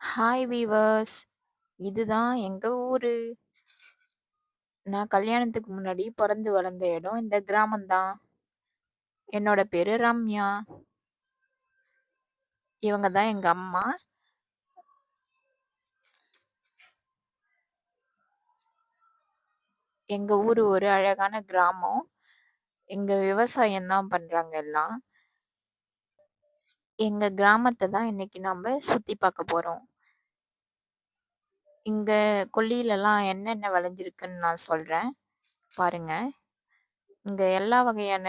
Hi viewers இதுதான் எங்கள் ஊர் நான் கல்யாணத்துக்கு முன்னாடி பிறந்து வளர்ந்த இடம் இந்த கிராமம் தான். என்னோட பேரு ரம்யா. இவங்க தான் எங்கள் அம்மா. எங்கள் ஊர் ஒரு அழகான கிராமம். எங்கள் விவசாயம் தான் பண்ணுறாங்க எல்லாம். எங்க கிராமத்தை தான் இன்னைக்கு நாம சுத்தி பார்க்க போறோம். இங்க கொல்லியிலலாம் என்னென்ன விளைஞ்சிருக்குன்னு நான் சொல்றேன். பாருங்க. இங்க எல்லா வகையான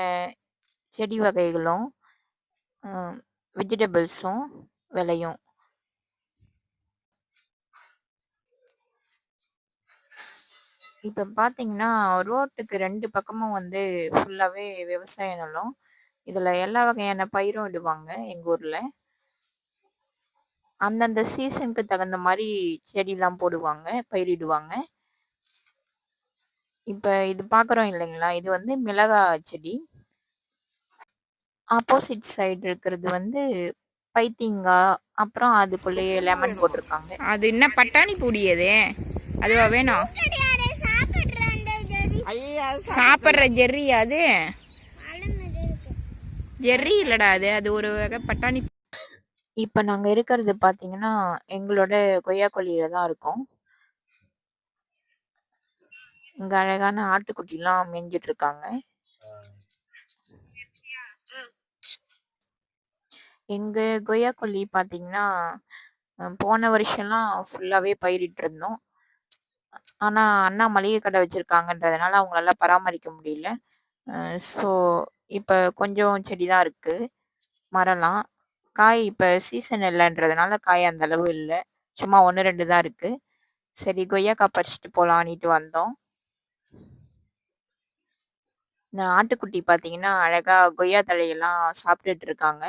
செடி வகைகளும், வெஜிடபிள்ஸும் விளையும். இப்ப பார்த்தீங்கன்னா, ரோட்டுக்கு ரெண்டு பக்கமும் வந்து ஃபுல்லாவே விவசாய நிலம். இதுல எல்லா வகையான பயிரும் இடுவாங்க எங்க ஊர்ல. அந்தந்த சீசனுக்கு தகுந்த மாரி செடிலாம் போடுவாங்க, பயிரிடுவாங்க. இப்ப இது பார்க்குறோம் இல்லைங்களா? இது வந்து மிளகா செடி. ஆப்போசிட் சைடு இருக்கிறது வந்து பைத்தீங்கா, அப்புறம் அதுக்குள்ளேயே லெமன் போட்டிருக்காங்க. அது என்ன பட்டாணி பூடி அது அதுவா வேணும் சாப்பிட்ற ஜெர்ரி அது ஜெர்ரி இல்லடா அது அது ஒரு வகை பட்டாணி இப்ப நாங்க இருக்கிறது பார்த்தீங்கன்னா, எங்களோட கொய்யா கொல்லியில தான் இருக்கோம். இங்க அழகான ஆட்டுக்குட்டிலாம் மேய்ஞ்சிட்டு இருக்காங்க. எங்க கொய்யா கொல்லி பார்த்தீங்கன்னா, போன வருஷம்லாம் ஃபுல்லாவே பயிரிட்டுருந்தோம். ஆனா, அண்ணா மளிகை கடை வச்சிருக்காங்கன்றதுனால அவங்களால பராமரிக்க முடியல. ஸோ இப்போ கொஞ்சம் செடி தான் இருக்கு. மரம்லாம். காய் இப்ப சீசன் இல்லைன்றதுனால காய் அந்த அளவு இல்லை சும்மா 1, 2 தான் இருக்கு. சரி கொய்யாக்காய் பறிச்சுட்டு போலான்னிட்டு வந்தோம். இந்த ஆட்டுக்குட்டி பார்த்தீங்கன்னா, அழகா கொய்யா தழையெல்லாம் சாப்பிட்டுட்டு இருக்காங்க.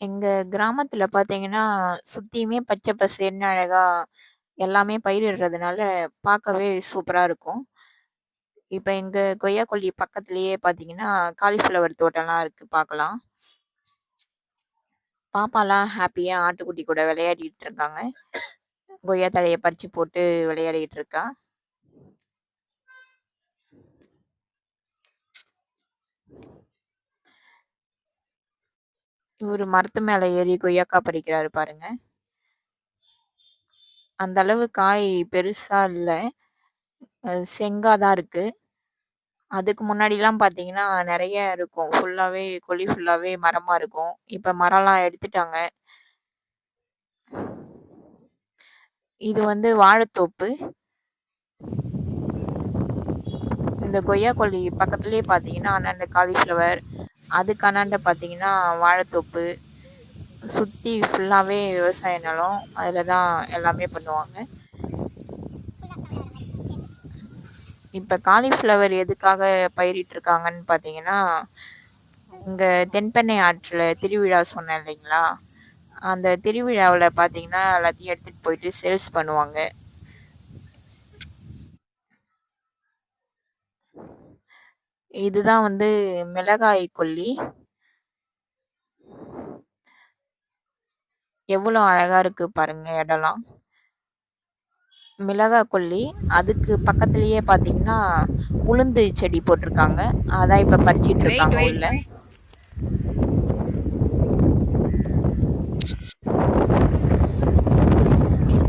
எங்க கிராமத்துல பார்த்தீங்கன்னா, சுத்தியுமே பச்சை பசேர்னு அழகா எல்லாமே பயிரிடுறதுனால பார்க்கவே சூப்பராக இருக்கும். இப்போ எங்கள் கொய்யா கொல்லி பக்கத்துலேயே பார்த்தீங்கன்னா, காலிஃப்ளவர் தோட்டம்லாம் இருக்குது பார்க்கலாம். பாப்பாலாம் ஹாப்பியாக ஆட்டுக்குட்டி கூட விளையாடிட்டு இருக்காங்க. கொய்யா தழையை பறித்து போட்டு விளையாடிட்டு இருக்கா. இவர் மரத்து மேலே ஏறி கொய்யாக்காய் பறிக்கிறாரு பாருங்கள் அந்த அளவு காய் பெருசா இல்ல. அ செங்கா தான் இருக்கு. அதுக்கு முன்னாடிலாம் பார்த்தீங்கன்னா, நெறைய இருக்கும். ஃபுல்லாவே கொல்லி ஃபுல்லாவே மரமா இருக்கும். இப்ப மரம்லாம் எடுத்துட்டாங்க. இது வந்து வாழைத்தோப்பு. இந்த கொய்யா கொல்லி பக்கத்துலேயே பார்த்தீங்கன்னா, அந்தாண்ட காலிஃப்ளவர், அதுக்கு அந்தாண்ட பார்த்தீங்கன்னா வாழைத்தோப்பு. சுற்றி ஃபுல்லாகவே விவசாய நிலம். அதில் தான் எல்லாமே பண்ணுவாங்க. இப்போ காலிஃப்ளவர் எதுக்காக பயிரிட்டுருக்காங்கன்னு பார்த்தீங்கன்னா, இங்கே தென்பெண்ணை ஆற்றில் திருவிழா சொன்னேன் இல்லைங்களா? அந்த திருவிழாவில் பார்த்தீங்கன்னா, எல்லாத்தையும் எடுத்துட்டு போயிட்டு சேல்ஸ் பண்ணுவாங்க. இதுதான் வந்து மிளகாய் கொல்லி. எவ்வளோ அழகா இருக்கு பாருங்க இடம்லாம். மிளகா கொல்லி. அதுக்கு பக்கத்திலேயே பார்த்தீங்கன்னா, உளுந்து செடி போட்டிருக்காங்க. அதான் இப்ப பறிச்சுட்டு இருக்காங்க உள்ள.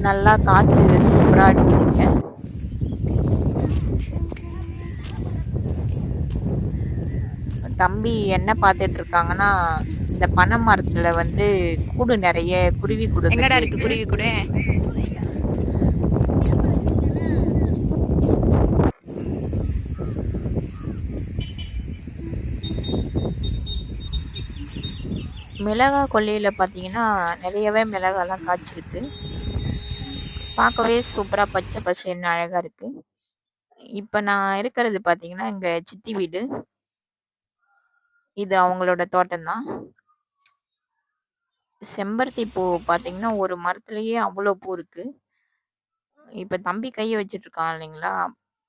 நல்லா காத்து சூப்பரா அடிக்குதுங்க. தம்பி என்ன பார்த்துட்டு இருக்காங்கன்னா, இந்த பனை மரத்துல வந்து கூடு நெறைய குருவி கூடு எங்கடா இருக்கு. குருவி கூட மிளகா கொல்லையில பார்த்தீங்கன்னா, நெறையவே மிளகாலாம் காய்ச்சிருக்கு. பார்க்கவே சூப்பரா பச்சை பசேல்னு அழகா இருக்கு. இப்ப நான் இருக்கிறது பார்த்தீங்கன்னா, எங்க சித்தி வீடு. இது அவங்களோட தோட்டம் தான். செம்பருத்தி பூ பார்த்தீங்கன்னா, ஒரு மரத்துலேயே அவ்வளோ பூ இருக்கு. இப்போ தம்பி கையை வச்சுட்டு இருக்கான் இல்லைங்களா?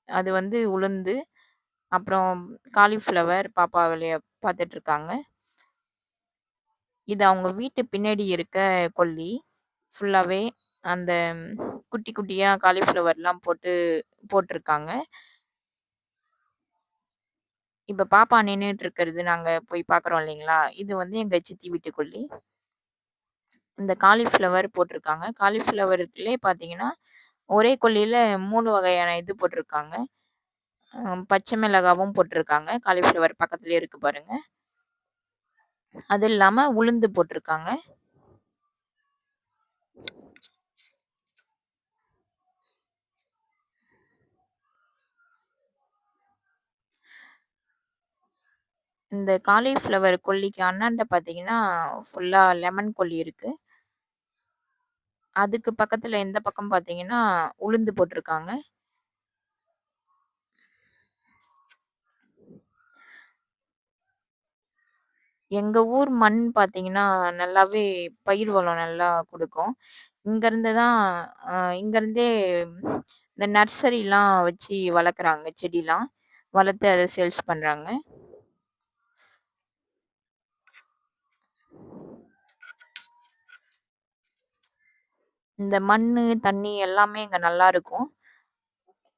அது வந்து உளுந்து. அப்புறம் காலிஃப்ளவர் பாப்பா வெளிய பார்த்துட்டு இருக்காங்க. இது அவங்க வீட்டு பின்னாடி இருக்க கொல்லி. ஃபுல்லாகவே அந்த குட்டி குட்டியாக காலிஃப்ளவர்லாம் போட்டு போட்டிருக்காங்க இப்போ பாப்பா நின்றுட்டு இருக்கிறது நாங்கள் போய் பார்க்குறோம் இல்லைங்களா? இது வந்து எங்கள் சித்தி வீட்டு கொல்லி. இந்த காலிஃப்ளவர் போட்டிருக்காங்க. காலிஃப்ளவருக்குள்ளே பார்த்தீங்கன்னா, ஒரே கொல்லியில் மூணு வகையான இது போட்டிருக்காங்க. பச்சை மிளகாவும் போட்டிருக்காங்க. காலிஃப்ளவர் பக்கத்துலேயே இருக்கு பாருங்க. அது இல்லாமல் உளுந்து போட்டிருக்காங்க. இந்த காலிஃப்ளவர் கொல்லிக்கு அண்ணாண்ட பார்த்தீங்கன்னா, ஃபுல்லாக லெமன் கொல்லி இருக்குது அதுக்கு பக்கத்துல எந்த பக்கம் பாத்தீங்கன்னா உளுந்து போட்டிருக்காங்க எங்க ஊர் மண் பாத்தீங்கன்னா நல்லாவே பயிர் வளம் நல்லா குடுக்கும். இங்கருந்து தான் இங்க இருந்தே இந்த நர்சரிலாம் வச்சு வளர்க்குறாங்க செடிலாம். வளர்த்து அத சேல்ஸ் பண்றாங்க. இந்த மண் தண்ணி எல்லாமே இங்கே நல்லா இருக்கும்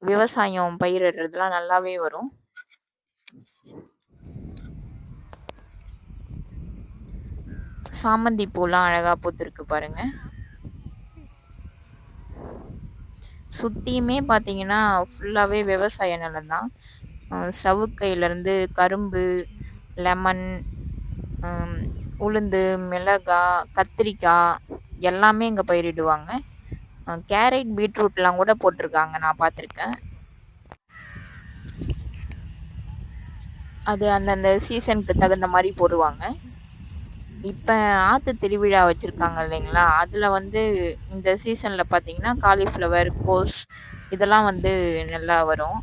விவசாயம் பயிரிடுறதுலாம் நல்லாவே வரும். சாமந்தி பூலாம் அழகா பூத்துருக்கு பாருங்க. சுத்தியுமே பார்த்தீங்கன்னா, ஃபுல்லாவே விவசாய நிலம் தான். அ சவுக்கையிலருந்து கரும்பு, லெமன், உளுந்து, மிளகா, கத்திரிக்காய் எல்லாமே இங்கே பயிரிடுவாங்க. கேரட், பீட்ரூட்லாம் கூட போட்டிருக்காங்க நான் பார்த்துருக்கேன். அது அந்தந்த சீசனுக்கு தகுந்த மாதிரி போடுவாங்க. இப்போ ஆத்து திருவிழா வச்சுருக்காங்க இல்லைங்களா? அதில் வந்து இந்த சீசனில் பார்த்தீங்கன்னா, காலிஃப்ளவர், கோஸ் இதெல்லாம் வந்து நல்லா வரும்.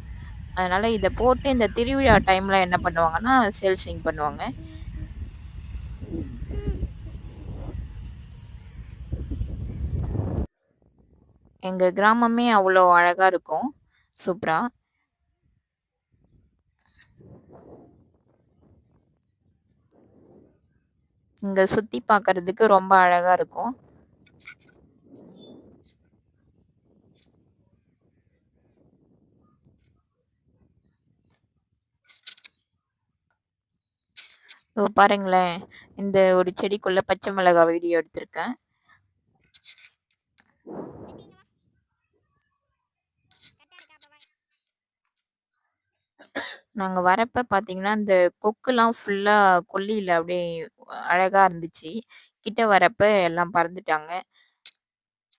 அதனால் இதை போட்டு இந்த திருவிழா டைமில் என்ன பண்ணுவாங்கன்னா, சேல்ஸிங் பண்ணுவாங்க. எங்கள் கிராமமே அவ்வளோ அழகாக இருக்கும். சூப்பரா. இங்கே சுற்றி பார்க்கறதுக்கு ரொம்ப அழகாக இருக்கும். இதோ பாருங்களேன். இந்த ஒரு செடிக்குள்ளே பச்சை மிளகா வீடியோ எடுத்திருக்கேன். நாங்க வரப்ப பார்த்தீங்கன்னா, இந்த கொக்குலாம் ஃபுல்லா கொல்லியில அப்படியே அழகா இருந்துச்சு. கிட்ட வரப்ப எல்லாம் பறந்துட்டாங்க.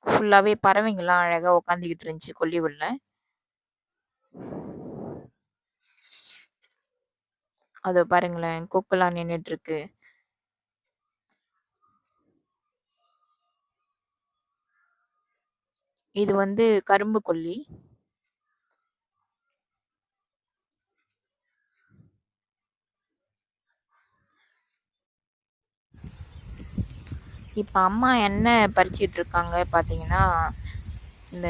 ஃபுல்லாவே பறவைங்கலாம் அழகா உட்காந்துக்கிட்டு இருந்துச்சு கொல்லி உள்ள. அதோ பாருங்களேன், கொக்குலாம் நின்னுட்டுருக்கு. இது வந்து கரும்பு கொல்லி. இப்ப அம்மா என்ன பறிச்சிட்டு இருக்காங்க பார்த்தீங்கன்னா, இந்த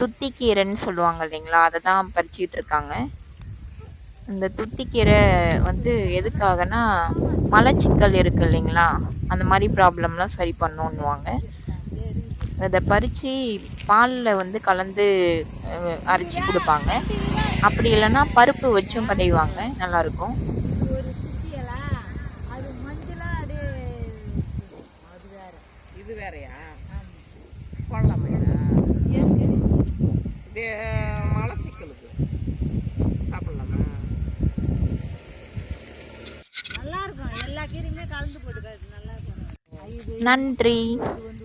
துத்திக்கீரைன்னு சொல்லுவாங்க இல்லைங்களா? அதை தான் பறிச்சிட்டு இருக்காங்க. இந்த துத்திக்கீரை வந்து எதுக்காகன்னா, மலச்சிக்கல் இருக்கு இல்லைங்களா? அந்த மாதிரி ப்ராப்ளம்லாம் சரி பண்ணணுன்னுவாங்க அதை பறித்து பாலில் வந்து கலந்து அரைச்சி கொடுப்பாங்க அப்படி இல்லைன்னா பருப்பு வச்சும் கடைவாங்க. நல்லாயிருக்கும் இது ஒரு குட்டியலா அது மஞ்சளா அப்படியே அது வேற இது வேறயா? எதுக்கு இது மலச்சிக்கலுக்கு. சாப்பிடலாமா? நல்லா இருக்கும் எல்லா கீரையுமே கலந்து போட்டுக்காது நல்லா இருக்கும் இது நன்றி.